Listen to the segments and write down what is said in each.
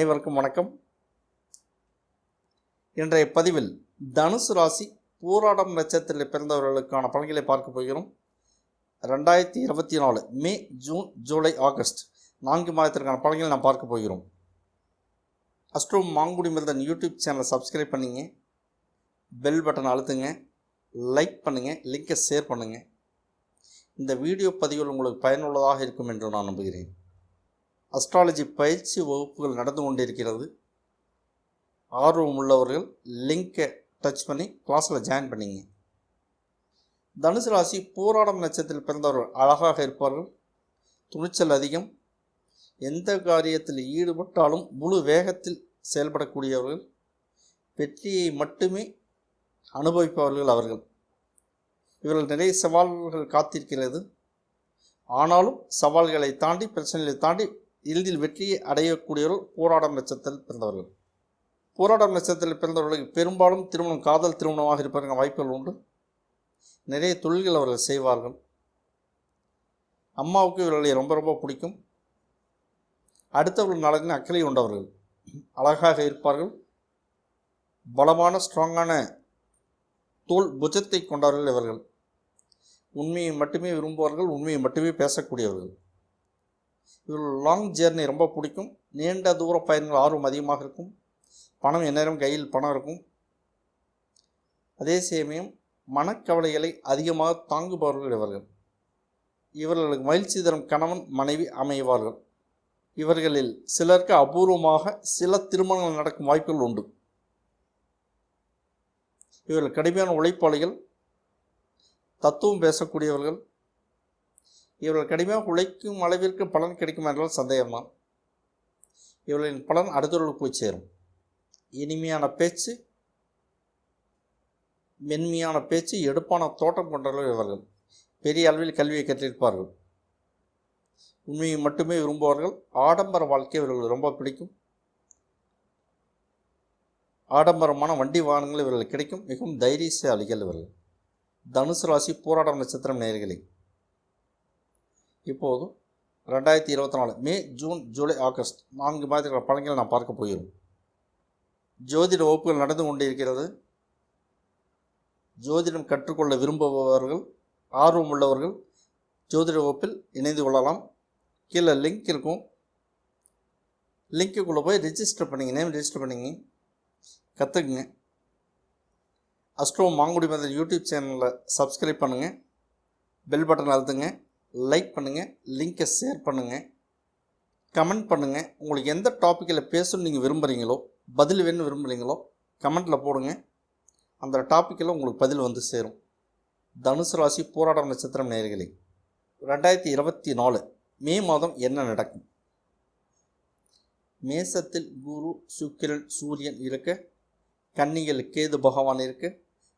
அனைவருக்கும் வணக்கம். இன்றைய பதிவில் தனுசு ராசி போராடம் நட்சத்திரத்தில் பிறந்தவர்களுக்கான பலன்களை பார்க்க போகிறோம். ரெண்டாயிரத்தி இருபத்தி நாலு மே ஜூன் ஜூலை ஆகஸ்ட் நான்கு மாதத்திற்கான பலன்களை நாம் பார்க்க போகிறோம். அஸ்ட்ரோ மாங்குடி மிருதன் யூடியூப் சேனலை சப்ஸ்கிரைப் பண்ணிங்க. பெல் பட்டன் அழுத்துங்க. லைக் பண்ணுங்கள் லிங்கை ஷேர் பண்ணுங்கள் இந்த வீடியோ பதிவுகள் உங்களுக்கு பயனுள்ளதாக இருக்கும் என்று நான் நம்புகிறேன். அஸ்ட்ராலஜி பயிற்சி வகுப்புகள் நடந்து கொண்டிருக்கிறது. ஆர்வம் உள்ளவர்கள் லிங்கை டச் பண்ணி கிளாஸில் ஜாயின் பண்ணிங்க. தனுசு ராசி போராடம் நட்சத்திரத்தில் பிறந்தவர்கள் அழகாக இருப்பார்கள். துணிச்சல் அதிகம். எந்த காரியத்தில் ஈடுபட்டாலும் முழு வேகத்தில் செயல்படக்கூடியவர்கள். வெற்றியை மட்டுமே அனுபவிப்பவர்கள் அவர்கள். இவர்கள் நிறைய சவால்கள் காத்திருக்கிறது. ஆனாலும் சவால்களை தாண்டி பிரச்சனைகளை தாண்டி எளிதில் வெற்றியை அடையக்கூடியவர்கள் போராடம் நட்சத்திரத்தில் பிறந்தவர்கள். போராடம் நட்சத்திரத்தில் பிறந்தவர்களுக்கு பெரும்பாலும் திருமணம் காதல் திருமணமாக இருப்பதற்கு வாய்ப்புகள் உண்டு. நிறைய தொழில்கள் அவர்கள் செய்வார்கள். அம்மாவுக்கு இவர்களை ரொம்ப ரொம்ப பிடிக்கும். அடுத்தவர்கள் நலனின் அக்கறை கொண்டவர்கள் அழகாக இருப்பார்கள். பலமான ஸ்ட்ராங்கான தோல் புஜத்தை கொண்டவர்கள் இவர்கள். உண்மையை மட்டுமே விரும்புவார்கள் உண்மையை மட்டுமே பேசக்கூடியவர்கள். இவர்கள் லாங் ஜேர்னி ரொம்ப பிடிக்கும். நீண்ட தூர பயணங்கள் ஆர்வம் அதிகமாக இருக்கும். பணம் எந்நேரம் கையில் பணம் இருக்கும். அதே சமயம் மனக்கவலைகளை அதிகமாக தாங்குபவர்கள் இவர்கள். இவர்களுக்கு மகிழ்ச்சி தரும் கணவன் மனைவி அமைவார்கள். இவர்களில் சிலருக்கு அபூர்வமாக சில திருமணங்கள் நடக்கும் வாய்ப்புகள் உண்டு. இவர்கள் கடுமையான உழைப்பாளிகள் தத்துவம் பேசக்கூடியவர்கள் இவர்கள் கடுமையாக உழைக்கும் அளவிற்கு பலன் கிடைக்கும் என்றால் சந்தேகம்தான். இவர்களின் பலன் அடுத்தவர்களுக்கு போய் சேரும். இனிமையான பேச்சு மென்மையான பேச்சு எடுப்பான தோட்டம் கொண்டவர்கள் இவர்கள். பெரிய அளவில் கல்வியை கற்றிருப்பார்கள். உண்மையை மட்டுமே விரும்புவார்கள். ஆடம்பர வாழ்க்கை இவர்களுக்கு ரொம்ப பிடிக்கும். ஆடம்பரமான வண்டி வாகனங்கள் இவர்களுக்கு கிடைக்கும். மிகவும் தைரியசாலிகள் இவர்கள். தனுசு ராசி போராட்டம் நட்சத்திரம் நேர்களை இப்போது ரெண்டாயிரத்தி இருபத்தி நாலு மே ஜூன் ஜூலை ஆகஸ்ட் நான்கு மாதத்துக்கான பழங்களை நான் பார்க்க போகிறோம். ஜோதிட வகுப்புகள் நடந்து கொண்டிருக்கிறது. ஜோதிடம் கற்றுக்கொள்ள விரும்புபவர்கள் ஆர்வம் உள்ளவர்கள் ஜோதிட வகுப்பில் இணைந்து கொள்ளலாம். கீழே லிங்க் இருக்கும். லிங்க்குள்ளே போய் ரிஜிஸ்டர் பண்ணிங்க நேம் ரிஜிஸ்டர் பண்ணிங்க. கற்றுக்குங்க. அஸ்ட்ரோ மாங்குடி மதர் யூடியூப் சேனலில் சப்ஸ்கிரைப் பண்ணுங்கள் பெல் பட்டன் அழுத்துங்க. லைக் பண்ணுங்கள் லிங்கை ஷேர் பண்ணுங்கள் கமெண்ட் பண்ணுங்கள் உங்களுக்கு எந்த டாப்பிக்கில் பேசணும்னு நீங்கள் விரும்புகிறீங்களோ பதில் வேணும்னு விரும்புகிறீங்களோ கமெண்ட்டில் போடுங்க. அந்த டாப்பிக்கில் உங்களுக்கு பதில் வந்து சேரும். தனுசு ராசி போராட்டம் நட்சத்திரம் நேர்களே ரெண்டாயிரத்தி இருபத்தி நாலு மே மாதம் என்ன நடக்கும்? மேசத்தில் குரு சுக்கிரன் சூரியன் இருக்க கன்னியில் கேது பகவான் இருக்கு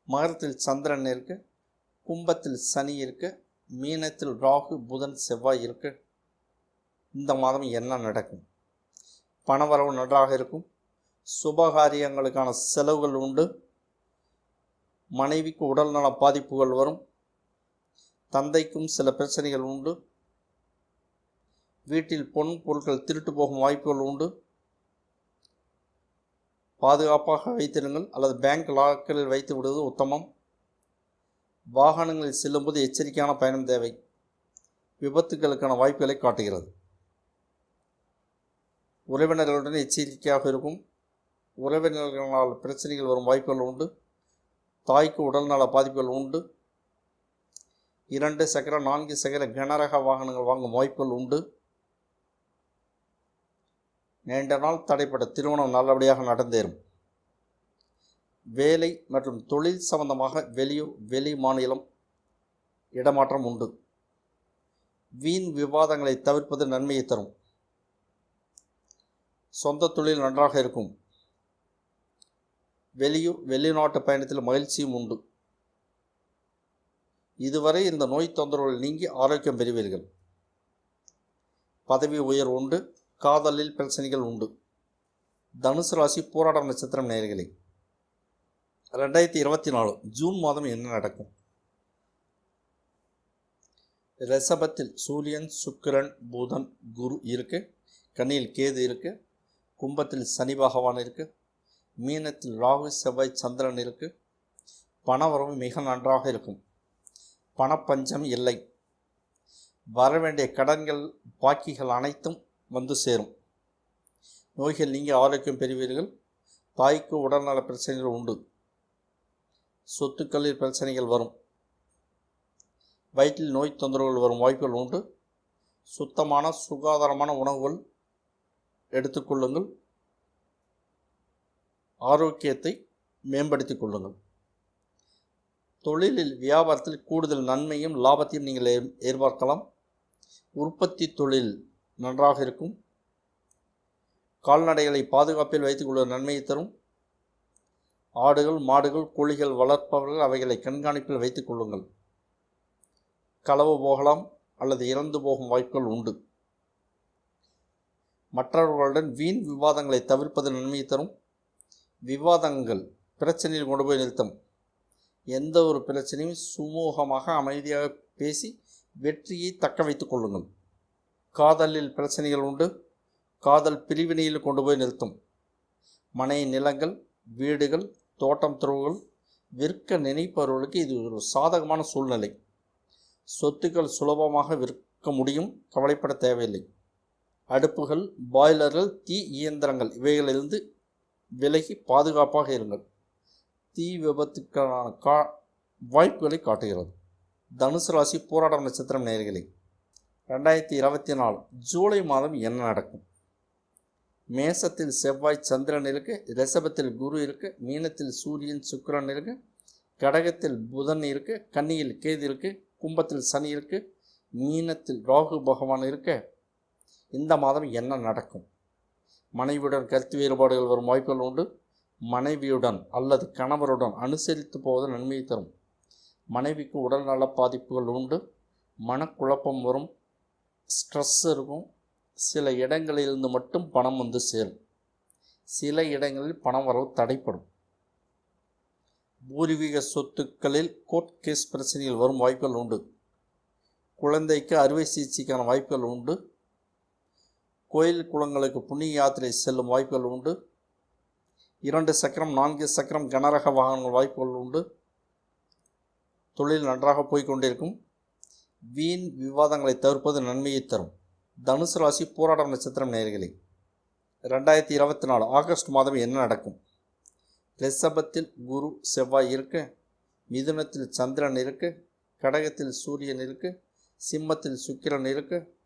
மகரத்தில் சந்திரன் இருக்கு கும்பத்தில் சனி இருக்குது மீனத்தில் ராகு புதன் செவ்வாய் இருக்கு. இந்த மாதம் என்ன நடக்கும்? பணவரவு நன்றாக இருக்கும். சுபகாரியங்களுக்கான செலவுகள் உண்டு. மனைவிக்கு உடல்நல பாதிப்புகள் வரும். தந்தைக்கும் சில பிரச்சனைகள் உண்டு. வீட்டில் பொன் பொருட்கள் திருட்டு போகும் வாய்ப்புகள் உண்டு. பாதுகாப்பாக வைத்திருங்கள். அல்லது பேங்க் லாக்கரில் வைத்து விடுவது உத்தமம். வாகனங்களில் செல்லும்போது எச்சரிக்கையான பயணம் தேவை. விபத்துகளுக்கான வாய்ப்புகளை காட்டுகிறது. உறவினர்களுடன் எச்சரிக்கையாக இருக்கும். உறவினர்களால் பிரச்சனைகள் வரும் வாய்ப்புகள் உண்டு. தாய்க்கு உடல்நல பாதிப்புகள் உண்டு. இரண்டு சக்கர நான்கு சக்கர கனரக வாகனங்கள் வாங்கும் வாய்ப்புகள் உண்டு. நீண்ட நாள் தடைப்பட்ட திருமணம் நல்லபடியாக நடந்தேறும். வேலை மற்றும் தொழில் சம்பந்தமாக வெளியூர் வெளி மாநிலம் இடமாற்றம் உண்டு. வீண் விவாதங்களை தவிர்ப்பது நன்மையை தரும். சொந்த தொழில் நன்றாக இருக்கும். வெளியூர் வெளிநாட்டு பயணத்தில் மகிழ்ச்சியும் உண்டு. இதுவரை இந்த நோய் தொந்தரவுகள் நீங்கி ஆரோக்கியம் பெறுவீர்கள். பதவி உயர்வு உண்டு காதலில் பிரச்சனைகள் உண்டு. தனுசு ராசி போராட்டம் நட்சத்திரம் நேர்களே ரெண்டாயிரத்தி இருபத்தி நாலு ஜூன் மாதம் என்ன நடக்கும்? ரிஷபத்தில் சூரியன் சுக்கிரன் புதன் குரு இருக்குது கண்ணியில் கேது இருக்குது கும்பத்தில் சனி பகவான் இருக்குது மீனத்தில் ராகு செவ்வாய் சந்திரன் இருக்குது பணவரவு மிக நன்றாக இருக்கும். பணப்பஞ்சம் இல்லை. வர வேண்டிய கடன்கள் பாக்கிகள் அனைத்தும் வந்து சேரும். நோய்கள் நீங்கள் ஆரோக்கியம் பெறுவீர்கள். தாய்க்கு உடல்நல பிரச்சனைகள் உண்டு. சொத்துக்களில் பிரச்சனைகள் வரும். வயிற்றில் நோய் தொந்தரவுகள் வரும் வாய்ப்புகள் உண்டு. சுத்தமான சுகாதாரமான உணவுகள் எடுத்துக்கொள்ளுங்கள் ஆரோக்கியத்தை மேம்படுத்திக் கொள்ளுங்கள். தொழிலில் வியாபாரத்தில் கூடுதல் நன்மையும் லாபத்தையும் நீங்கள் எதிர்பார்க்கலாம். உற்பத்தி தொழில் நன்றாக இருக்கும். கால்நடைகளை பாதுகாப்பில் வைத்துக்கொள்ள நன்மையை தரும். ஆடுகள் மாடுகள் கோழிகள் வளர்ப்பவர்கள் அவைகளை கண்காணிப்பில் வைத்துக் கொள்ளுங்கள். களவு போகலாம் அல்லது இறந்து போகும் வாய்ப்புகள் உண்டு. மற்றவர்களுடன் வீண் விவாதங்களை தவிர்ப்பது நன்மையை தரும். விவாதங்கள் பிரச்சனையில் கொண்டு போய் நிறுத்தும். எந்த ஒரு பிரச்சனையும் சுமூகமாக அமைதியாக பேசி வெற்றியை தக்க வைத்துக் கொள்ளுங்கள். காதலில் பிரச்சனைகள் உண்டு. காதல் பிரிவினையில் கொண்டு போய் நிறுத்தும். மனை நிலங்கள் வீடுகள் தோட்டம் துறவுகள் விற்க நினைப்பவர்களுக்கு இது ஒரு சாதகமான சூழ்நிலை. சொத்துக்கள் சுலபமாக விற்க முடியும் கவலைப்பட தேவையில்லை. அடுப்புகள் பாய்லர்கள் தீ இயந்திரங்கள் இவைகளிலிருந்து விலகி பாதுகாப்பாக இருங்கள். தீ விபத்துக்கான கா வாய்ப்புகளை காட்டுகிறது. தனுசு ராசி போராட்டம் நட்சத்திரம் நேர்களை ரெண்டாயிரத்தி இருபத்தி நாலு ஜூலை மாதம் என்ன நடக்கும்? மேசத்தில் செவ்வாய் சந்திரன் இருக்கு ரிஷபத்தில் குரு இருக்கு மீனத்தில் சூரியன் சுக்கிரன் இருக்கு கடகத்தில் புதன் இருக்கு கன்னியில் கேது இருக்கு கும்பத்தில் சனி இருக்கு மீனத்தில் ராகு பகவான் இருக்க. இந்த மாதம் என்ன நடக்கும்? மனைவியுடன் கருத்து வேறுபாடுகள் வரும் வாய்ப்புகள் உண்டு. மனைவியுடன் அல்லது கணவருடன் அனுசரித்து போவது நன்மையை தரும். மனைவிக்கு உடல்நல பாதிப்புகள் உண்டு. மனக்குழப்பம் வரும். ஸ்ட்ரெஸ் இருக்கும். சில இடங்களிலிருந்து மட்டும் பணம் வந்து சேரும். சில இடங்களில் பணம் வரவு தடைப்படும் பூர்வீக சொத்துக்களில் கோர்ட் கேஸ் பிரச்சனைகள் வரும் வாய்ப்புகள் உண்டு. குழந்தைக்கு அறுவை சிகிச்சைக்கான வாய்ப்புகள் உண்டு. கோயில் குளங்களுக்கு புண்ணிய யாத்திரை செல்லும் வாய்ப்புகள் உண்டு. இரண்டு சக்கரம் நான்கு சக்கரம் கனரக வாகனங்கள் வாய்ப்புகள் உண்டு. தொழில் நன்றாக போய்கொண்டிருக்கும் வீண் விவாதங்களை தவிர்ப்பது நன்மையை தரும். தனுசு ராசி போராட்டம் நட்சத்திரம் நேர்களே ரெண்டாயிரத்தி இருபத்தி நாலு ஆகஸ்ட் மாதம் என்ன நடக்கும்? ரிஷபத்தில் குரு செவ்வாய் இருக்கு மிதுனத்தில் சந்திரன் இருக்கு கடகத்தில் சூரியன் இருக்கு சிம்மத்தில் சுக்கிரன் இருக்கு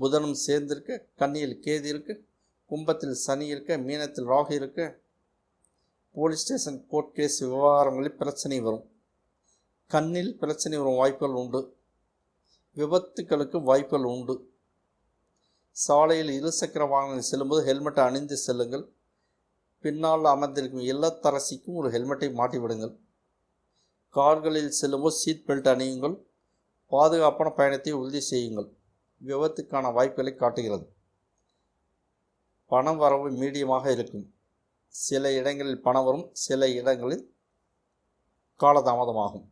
புதனும் சேர்ந்திருக்கு கன்னியில் கேது இருக்கு கும்பத்தில் சனி இருக்க மீனத்தில் ராகு இருக்க. போலீஸ் ஸ்டேஷன் கோர்ட் கேஸ் விவகாரங்களில் பிரச்சனை வரும். கண்ணில் பிரச்சனை வரும் வாய்ப்புகள் உண்டு. விபத்துக்களுக்கு வாய்ப்புகள் உண்டு. சாலையில் இருசக்கர வாகனங்கள் செல்லும்போது ஹெல்மெட்டை அணிந்து செல்லுங்கள். பின்னால் அமர்ந்திருக்கும் இல்லத்தரசிக்கும் ஒரு ஹெல்மெட்டை மாட்டிவிடுங்கள். கார்களில் செல்லும்போது சீட் பெல்ட் அணியுங்கள். பாதுகாப்பான பயணத்தை உறுதி செய்யுங்கள். விபத்துக்கான வாய்ப்புகளை காட்டுகிறது. பணம் வரவு மீடியமாக இருக்கும். சில இடங்களில் பணம் வரும். சில இடங்களில் காலதாமதமாகும்.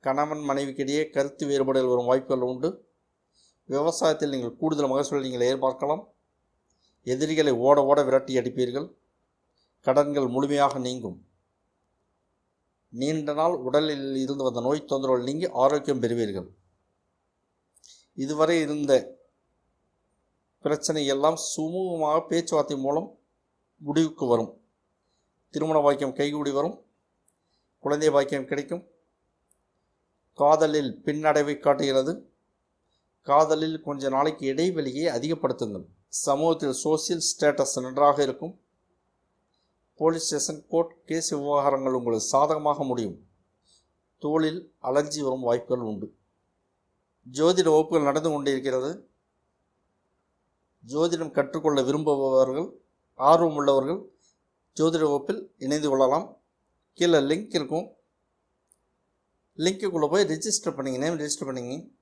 கணவன் மனைவிக்கிடையே கருத்து வேறுபாடுகள் வரும் வாய்ப்புகள் உண்டு. விவசாயத்தில் நீங்கள் கூடுதல் மகசூலை நீங்கள் எதிர்பார்க்கலாம். எதிரிகளை ஓட ஓட விரட்டி அடிப்பீர்கள். கடன்கள் முழுமையாக நீங்கும். நீண்ட நாள் உடலில் இருந்து வந்த நோய் தொந்தரவுகள் நீங்கி ஆரோக்கியம் பெறுவீர்கள். இதுவரை இருந்த பிரச்சனை எல்லாம் சுமூகமாக பேச்சுவார்த்தை மூலம் முடிவுக்கு வரும். திருமண பாக்கியம் கைகூடி வரும். குழந்தை பாக்கியம் கிடைக்கும். காதலில் பின்னடைவை காட்டுகிறது. காதலில் கொஞ்ச நாளைக்கு இடைவெளியை அதிகப்படுத்துங்கள். சமூகத்தில் சோசியல் ஸ்டேட்டஸ் நன்றாக இருக்கும். போலீஸ் ஸ்டேஷன் கோர்ட் கேஸ் விவகாரங்கள் உங்களுக்கு சாதகமாக முடியும். தோளில் அலர்ஜி வரும் வாய்ப்புகள் உண்டு. ஜோதிட வகுப்புகள் நடந்து கொண்டிருக்கிறது. ஜோதிடம் கற்றுக்கொள்ள விரும்புபவர்கள் ஆர்வம் உள்ளவர்கள் ஜோதிட வகுப்பில் இணைந்து கொள்ளலாம். கீழே லிங்க் இருக்கும். லிங்க்குள்ளே போய் ரிஜிஸ்டர் பண்ணிங்க நேம் ரிஜிஸ்டர் பண்ணிங்க.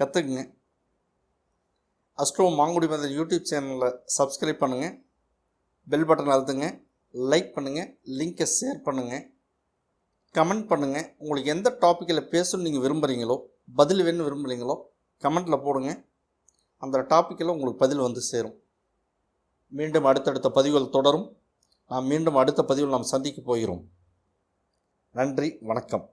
கற்றுக்குங்க அஸ்ட்ரோ மாங்குடி மதர் யூடியூப் சேனலில் சப்ஸ்கிரைப் பண்ணுங்கள் பெல் பட்டன் அழுத்துங்க. லைக் பண்ணுங்கள் லிங்க்கை ஷேர் பண்ணுங்கள் கமெண்ட் பண்ணுங்கள் உங்களுக்கு எந்த டாப்பிக்கில் பேசணும்னு நீங்கள் விரும்புகிறீங்களோ பதில் வேணும்னு விரும்புகிறீங்களோ கமெண்ட்டில் போடுங்க. அந்த டாப்பிக்கில் உங்களுக்கு பதில் வந்து சேரும். மீண்டும் அடுத்தடுத்த பதிவுகள் தொடரும். நாம் மீண்டும் அடுத்த பதிவில் நாம் சந்திக்க போகிறோம். நன்றி. வணக்கம்.